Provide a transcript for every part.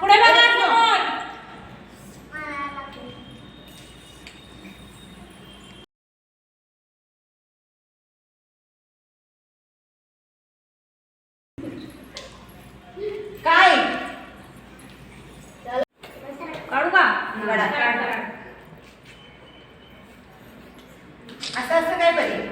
पुढे बघा समोर. काय? काढू का? असं असं काय पाहिजे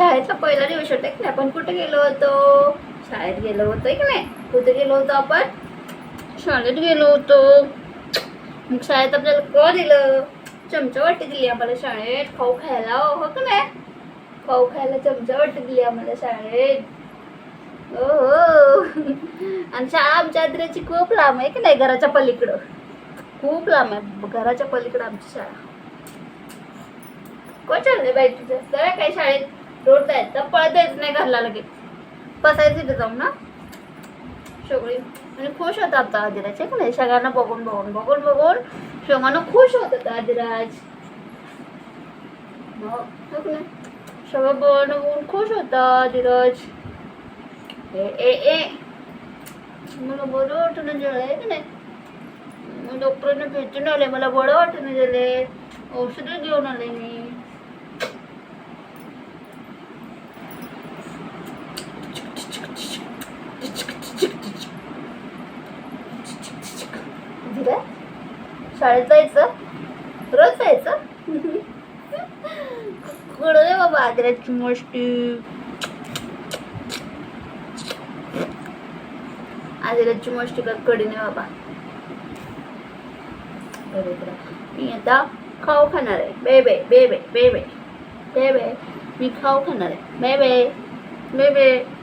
शाळेचा पहिला दिवस होता की नाही? आपण कुठे गेलो होतो? शाळेत गेलो होतो की नाही? कुठे गेलो होतो आपण? शाळेत गेलो होतो. मग शाळेत आपल्याला क दिलं? चमचा वाटी दिली आम्हाला शाळेत. खाऊ खायला हो, हो का नाही? खाऊ खायला चमचा वाटी दिली आम्हाला शाळेत. हो हो. आणि शाळा आमच्या आद्र्याची खूप लांब आहे की नाही घराच्या पलीकडं? खूप लांब आहे. घराच्या पलीकडं आमची शाळा. कोण चाललंय बाई तुझं? काय शाळेत? रोड जायचं पळत यायचं नाही घरला लगेच बसायचं तिथे जाऊन ना सगळी म्हणजे खुश होता आता आदिराज आहे का नाही सगळ्यांना बघून बघून बघून बघून सगळ्यांना खुश होत होता आदिराज हो हो की नाही सगळं बघून बघून खुश होता आदिराज ए ए ए मला बरं वाटणं झालं आहे की नाही मी डॉक्टरने भेटून आले मला बरं वाटणं झाले औषधं घेऊन आले मी शाळेत जायचं? रोज जायचं? कडू रे बाबा आदराची मस्ती आदराची मस्ती का कडी नाही बाबा. मी आता खाऊ खाणार आहे. बेबे बेबे बेबे बेबे मी खाऊ खाणार आहे. बेबे बे.